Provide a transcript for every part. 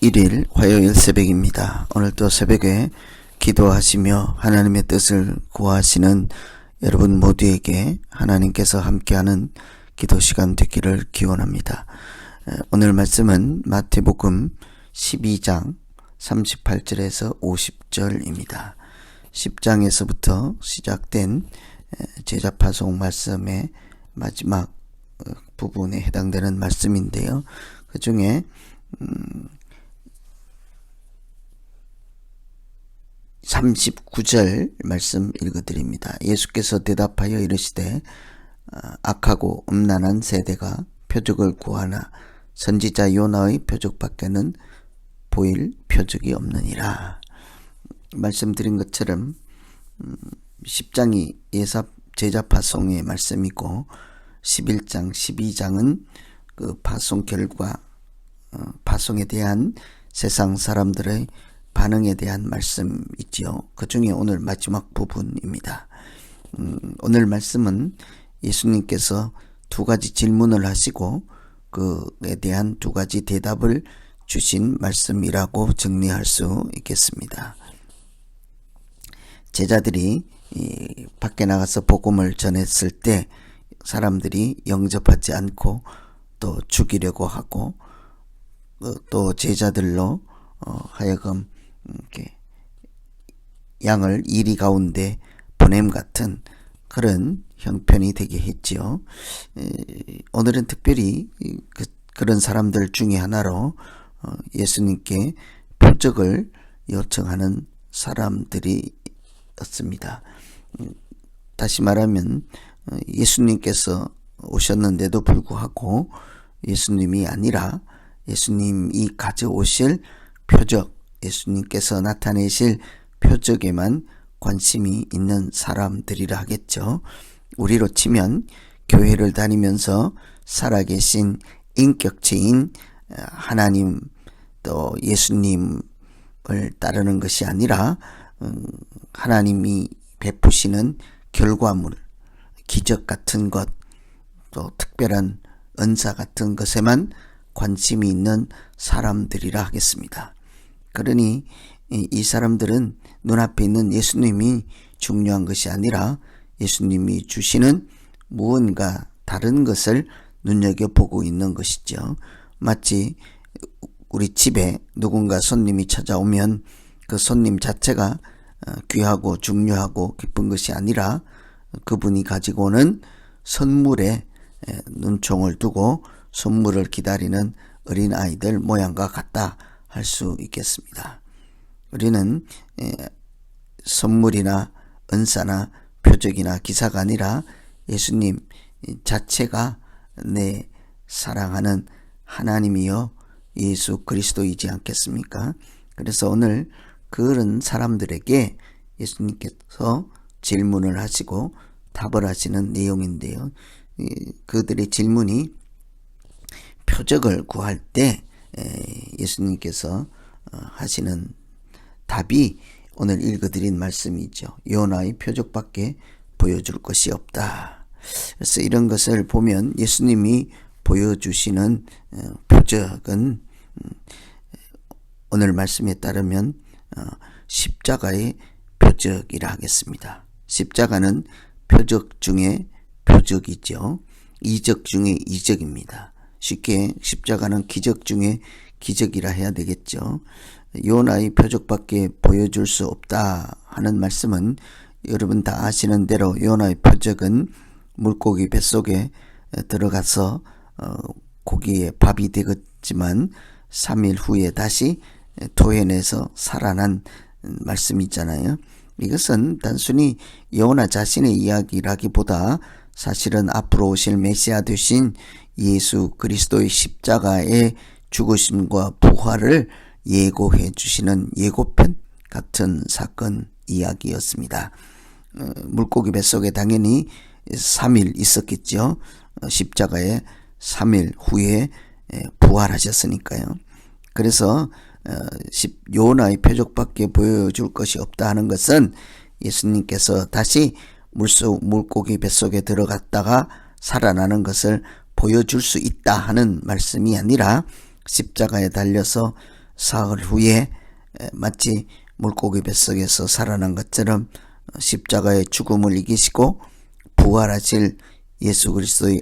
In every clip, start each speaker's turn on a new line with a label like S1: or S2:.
S1: 21일 화요일 새벽입니다. 오늘도 새벽에 기도하시며 하나님의 뜻을 구하시는 여러분 모두에게 하나님께서 함께하는 기도 시간 되기를 기원합니다. 에, 오늘 말씀은 마태복음 12장 38절에서 50절입니다. 10장에서부터 시작된 에, 제자 파송 말씀의 마지막 어, 부분에 해당되는 말씀인데요. 그 중에 음, 39절 말씀 읽어드립니다. 예수께서 대답하여 이르시되 아, 악하고 음란한 세대가 표적을 구하나 선지자 요나의 표적밖에는 보일 표적이 없느니라. 말씀드린 것처럼 10장이 예사 제자 파송의 말씀이고 11장, 12장은 그 파송 결과 어, 파송에 대한 세상 사람들의 반응에 대한 말씀 있지요. 그 중에 오늘 마지막 부분입니다. 음, 오늘 말씀은 예수님께서 두 가지 질문을 하시고 그에 대한 두 가지 대답을 주신 말씀이라고 정리할 수 있겠습니다. 제자들이 이 밖에 나가서 복음을 전했을 때 사람들이 영접하지 않고 또 죽이려고 하고 어, 또 제자들로 어, 하여금 이렇게 양을 이리 가운데 보냄 같은 그런 형편이 되게 했지요. 에, 오늘은 특별히 이 그, 그런 사람들 중에 하나로 어, 예수님께 표적을 요청하는 사람들이었습니다. 음, 다시 말하면 어, 예수님께서 오셨는데도 불구하고 예수님이 아니라 예수님이 가져오실 표적, 예수님께서 나타내실 표적에만 관심이 있는 사람들이라 하겠죠. 우리로 치면 교회를 다니면서 살아계신 인격체인 어, 하나님 또 예수님을 따르는 것이 아니라 음, 하나님이 베푸시는 결과물, 기적 같은 것, 또 특별한 은사 같은 것에만 관심이 있는 사람들이라 하겠습니다. 그러니 이- 이 사람들은 눈앞에 있는 예수님이 중요한 것이 아니라 예수님이 주시는 무언가 다른 것을 눈여겨보고 있는 것이죠. 마치 우리 집에 누군가 손님이 찾아오면 그 손님 자체가 어, 귀하고 중요하고 기쁜 것이 아니라 그분이 가지고 오는 선물에 에, 눈총을 두고 선물을 기다리는 어린 아이들 모양과 같다 할 수 있겠습니다. 우리는 에, 선물이나 은사나 표적이나 기사가 아니라 예수님 자체가 내 사랑하는 하나님이요 예수 그리스도이지 않겠습니까? 그래서 오늘 그런 사람들에게 예수님께서 질문을 하시고 답을 하시는 내용인데요. 이, 그들의 질문이 표적을 구할 때 에, 예수님께서 어, 하시는 답이 오늘 읽어드린 말씀이죠. 요나의 표적밖에 보여줄 것이 없다. 그래서 이런 것을 보면 예수님이 보여주시는 어, 표적은 음, 오늘 말씀에 따르면 어, 십자가의 표적이라 하겠습니다. 십자가는 표적 중에 표적이죠. 이적 중에 이적입니다. 쉽게 십자가는 기적 중에 기적이라 해야 되겠죠. 요나의 표적밖에 보여줄 수 없다 하는 말씀은 여러분 다 아시는 대로 요나의 표적은 물고기 뱃속에 들어가서 어, 고기에 밥이 되겠지만 3일 후에 다시 토해내서 살아난 말씀이 있잖아요. 이것은 단순히 요나 자신의 이야기라기보다 사실은 앞으로 오실 메시아 되신 예수 그리스도의 십자가의 죽으심과 부활을 예고해 주시는 예고편 같은 사건 이야기였습니다. 어, 물고기 뱃속에 당연히 3일 있었겠죠. 어, 십자가에 3일 후에 에, 부활하셨으니까요. 그래서 어, 십- 요나의 표적밖에 보여줄 것이 없다 하는 것은 예수님께서 다시 물속 물고기 뱃속에 들어갔다가 살아나는 것을 보여줄 수 있다 하는 말씀이 아니라 십자가에 달려서 사흘 후에 에, 마치 물고기 뱃속에서 살아난 것처럼 십자가의 죽음을 이기시고 부활하실 예수 그리스도의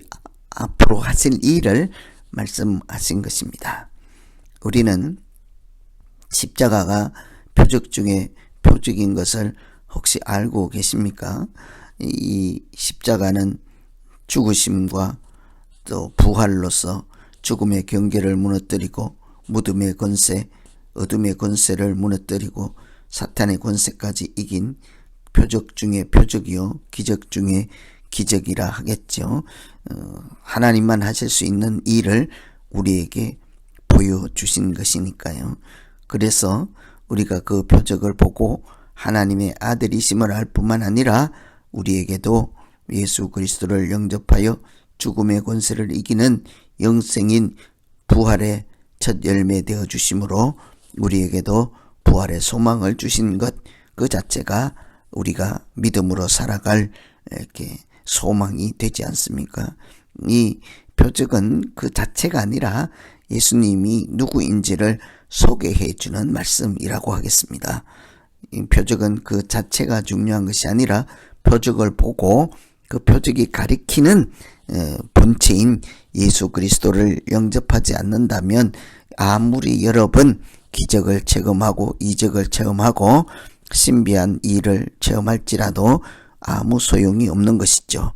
S1: 앞으로 하실 일을 말씀하신 것입니다. 우리는 십자가가 표적 중에 표적인 것을 혹시 알고 계십니까? 이 십자가는 죽으심과 또 부활로서 죽음의 경계를 무너뜨리고 무덤의 권세, 어둠의 권세를 무너뜨리고 사탄의 권세까지 이긴 표적 중에 표적이요 기적 중에 기적이라 하겠죠. 어, 하나님만 하실 수 있는 일을 우리에게 보여주신 것이니까요. 그래서 우리가 그 표적을 보고 하나님의 아들이심을 알 뿐만 아니라 우리에게도 예수 그리스도를 영접하여 죽음의 권세를 이기는 영생인 부활의 첫 열매 되어 주심으로 우리에게도 부활의 소망을 주신 것 그 자체가 우리가 믿음으로 살아갈 이렇게 소망이 되지 않습니까? 이 표적은 그 자체가 아니라 예수님이 누구인지를 소개해 주는 말씀이라고 하겠습니다. 이 표적은 그 자체가 중요한 것이 아니라 표적을 보고 그 표적이 가리키는 에, 본체인 예수 그리스도를 영접하지 않는다면 아무리 여러 번 기적을 체험하고 이적을 체험하고 신비한 일을 체험할지라도 아무 소용이 없는 것이죠.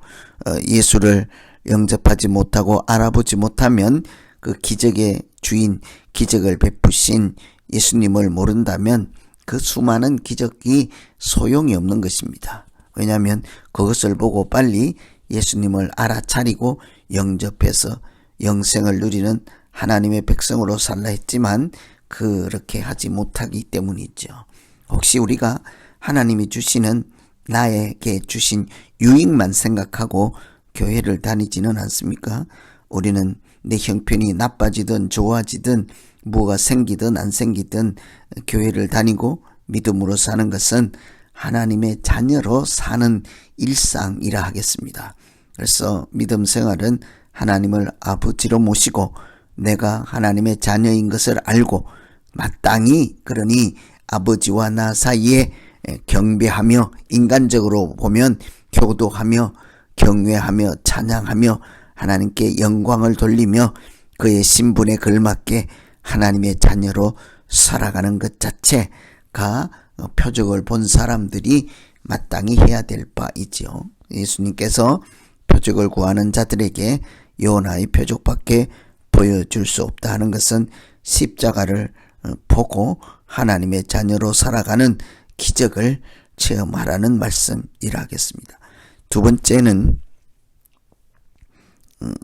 S1: 어, 예수를 영접하지 못하고 알아보지 못하면 그 기적의 주인, 기적을 베푸신 예수님을 모른다면 그 수많은 기적이 소용이 없는 것입니다. 왜냐하면 그것을 보고 빨리 예수님을 알아차리고 영접해서 영생을 누리는 하나님의 백성으로 살라 했지만 그렇게 하지 못하기 때문이죠. 혹시 우리가 하나님이 주시는 나에게 주신 유익만 생각하고 교회를 다니지는 않습니까? 우리는 내 형편이 나빠지든 좋아지든 뭐가 생기든 안 생기든 교회를 다니고 믿음으로 사는 것은 하나님의 자녀로 사는 일상이라 하겠습니다. 그래서 믿음 생활은 하나님을 아버지로 모시고 내가 하나님의 자녀인 것을 알고 마땅히 그러니 아버지와 나 사이에 경배하며 인간적으로 보면 교도하며 경외하며 찬양하며 하나님께 영광을 돌리며 그의 신분에 걸맞게 하나님의 자녀로 살아가는 것 자체가 표적을 본 사람들이 마땅히 해야 될 바이지요. 예수님께서 표적을 구하는 자들에게 요나의 표적밖에 보여줄 수 없다 하는 것은 십자가를 보고 하나님의 자녀로 살아가는 기적을 체험하라는 말씀이라 하겠습니다. 두 번째는 음,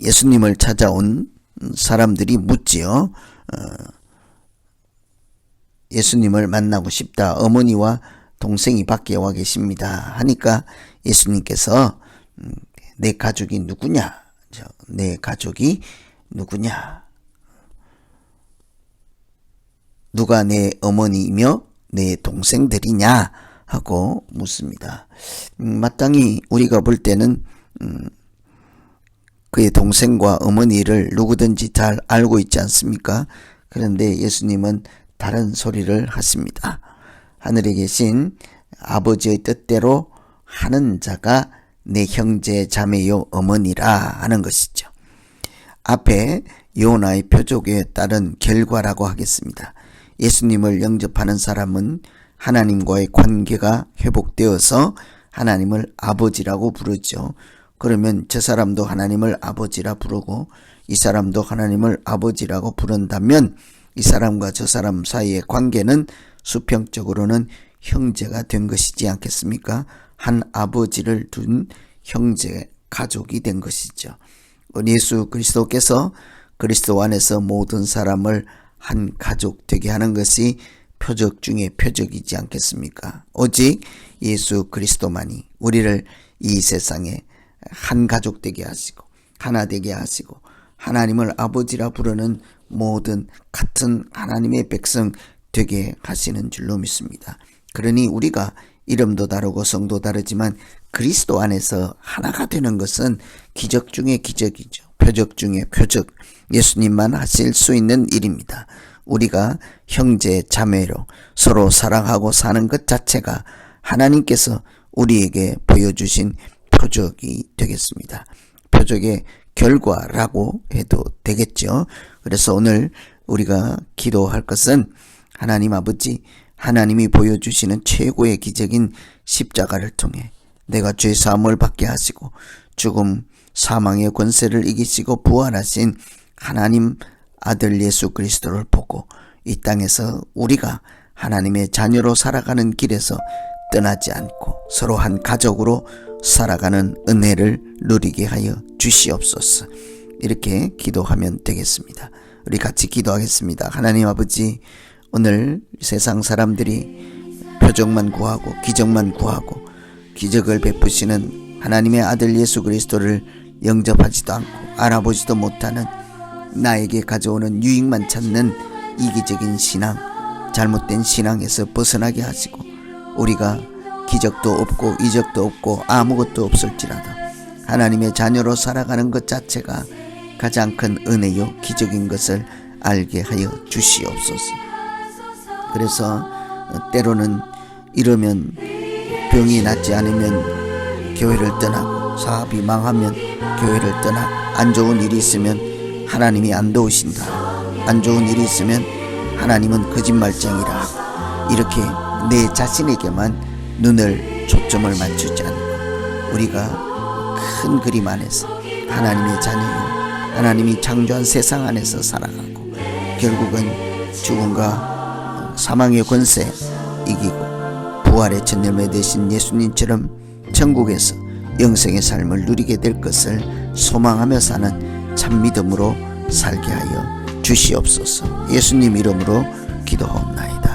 S1: 예수님을 찾아온 사람들이 묻지요. 예수님을 만나고 싶다. 어머니와 동생이 밖에 와 계십니다. 하니까 예수님께서 음, 내 가족이 누구냐? 저, 내 가족이 누구냐? 누가 내 어머니이며 내 동생들이냐? 하고 묻습니다. 음, 마땅히 우리가 볼 때는 음, 그의 동생과 어머니를 누구든지 잘 알고 있지 않습니까? 그런데 예수님은 다른 소리를 하십니다. 하늘에 계신 아버지의 뜻대로 하는 자가 내 형제 자매요 어머니라 하는 것이죠. 앞에 요나의 표적에 따른 결과라고 하겠습니다. 예수님을 영접하는 사람은 하나님과의 관계가 회복되어서 하나님을 아버지라고 부르죠. 그러면 저 사람도 하나님을 아버지라 부르고 이 사람도 하나님을 아버지라고 부른다면 이 사람과 저 사람 사이의 관계는 수평적으로는 형제가 된 것이지 않겠습니까? 한 아버지를 둔 형제 가족이 된 것이죠. 예수 그리스도께서 그리스도 안에서 모든 사람을 한 가족 되게 하는 것이 표적 중에 표적이지 않겠습니까? 오직 예수 그리스도만이 우리를 이 세상에 한 가족 되게 하시고 하나 되게 하시고 하나님을 아버지라 부르는 모든 같은 하나님의 백성 되게 하시는 줄로 믿습니다. 그러니 우리가 이름도 다르고 성도 다르지만 그리스도 안에서 하나가 되는 것은 기적 중의 기적이죠. 표적 중의 표적. 예수님만 하실 수 있는 일입니다. 우리가 형제 자매로 서로 사랑하고 사는 것 자체가 하나님께서 우리에게 보여주신 표적이 되겠습니다. 표적의 결과라고 해도 되겠죠. 그래서 오늘 우리가 기도할 것은 하나님 아버지, 하나님이 보여주시는 최고의 기적인 십자가를 통해 내가 죄 사함을 받게 하시고 죽음, 사망의 권세를 이기시고 부활하신 하나님 아들 예수 그리스도를 보고 이 땅에서 우리가 하나님의 자녀로 살아가는 길에서 떠나지 않고 서로 한 가족으로 살아가는 은혜를 누리게 하여 주시옵소서. 이렇게 기도하면 되겠습니다. 우리 같이 기도하겠습니다. 하나님 아버지, 오늘 세상 사람들이 표적만 구하고 기적만 구하고 기적을 베푸시는 하나님의 아들 예수 그리스도를 영접하지도 않고 알아보지도 못하는 나에게 가져오는 유익만 찾는 이기적인 신앙, 잘못된 신앙에서 벗어나게 하시고 우리가 기적도 없고 이적도 없고 아무것도 없을지라도 하나님의 자녀로 살아가는 것 자체가 가장 큰 은혜요 기적인 것을 알게 하여 주시옵소서. 그래서 어, 때로는 이러면 병이 낫지 않으면 교회를 떠나고 사업이 망하면 교회를 떠나고 안 좋은 일이 있으면 하나님이 안 도우신다. 안 좋은 일이 있으면 하나님은 거짓말쟁이라 이렇게 내 자신에게만 눈을 초점을 맞추지 않고 우리가 큰 그림 안에서 하나님의 자녀요 하나님이 창조한 세상 안에서 살아가고 결국은 죽음과 사망의 권세 이기고 부활의 첫 열매 되신 예수님처럼 천국에서 영생의 삶을 누리게 될 것을 소망하며 사는 참 믿음으로 살게 하여 주시옵소서 예수님 이름으로 기도하옵나이다.